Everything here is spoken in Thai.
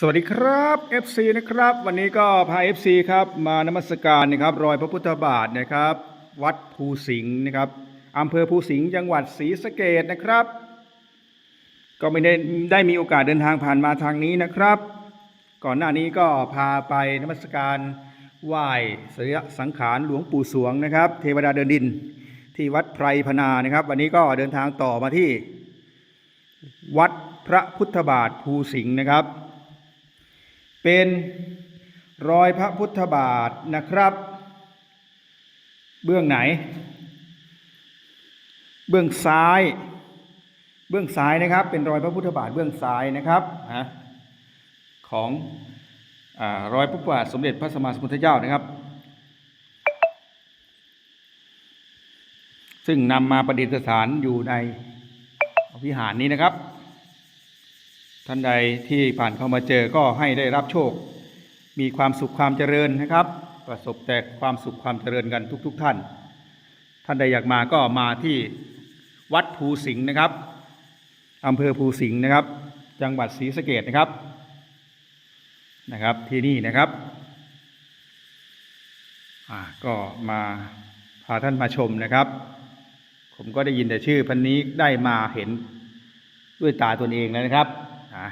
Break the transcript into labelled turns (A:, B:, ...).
A: สวัสดีครับ FC นะครับ วันนี้ก็พา FC ครับมานมัสการนะครับ รอยพระพุทธบาทนะครับ วัดภูสิงห์นะครับอำเภอภูสิงห์จังหวัดศรีสะเกดนะครับ ก็ไม่ได้ได้มีโอกาสเดินทางผ่านมาทางนี้นะครับ ก่อนหน้านี้ก็พาไปนมัสการไหว้สรีระสังขารหลวงปู่สวงนะครับ เทวดาเดินดินที่วัดไพรพนานะครับ วันนี้ก็เดินทางต่อมาที่ วัดพระพุทธบาทภูสิงห์นะครับ เป็นรอยพระพุทธบาทนะครับ เบื้องไหน เบื้องซ้าย เบื้องซ้ายนะครับ เป็นรอยพระพุทธบาทเบื้องซ้ายนะครับฮะของอรอยพระพุทธบาทสมเด็จพระสัมมาสัมพุทธเจ้านะครับ ซึ่งนำมาประดิษฐานอยู่ในวิหารนี้นะครับ ท่านใดที่ผ่านเข้ามาเจอก็ให้ได้รับโชค มีความสุขความเจริญนะครับ ประสบแต่ความสุขความเจริญกันทุก ๆทท่าน ท่านใดอยากมาก็มาที่วัดภูสิงห์นะครับอำเภอภูสิงห์นะครับ จังหวัดศรีสะเกดนะครับนะครับ ที่นี่นะครับอ่าก็มาพาท่านมาชมนะครับ ผมก็ได้ยินแต่ชื่อพันนี้ได้มาเห็นด้วยตาตนเองแล้วนะครับ อ่ะ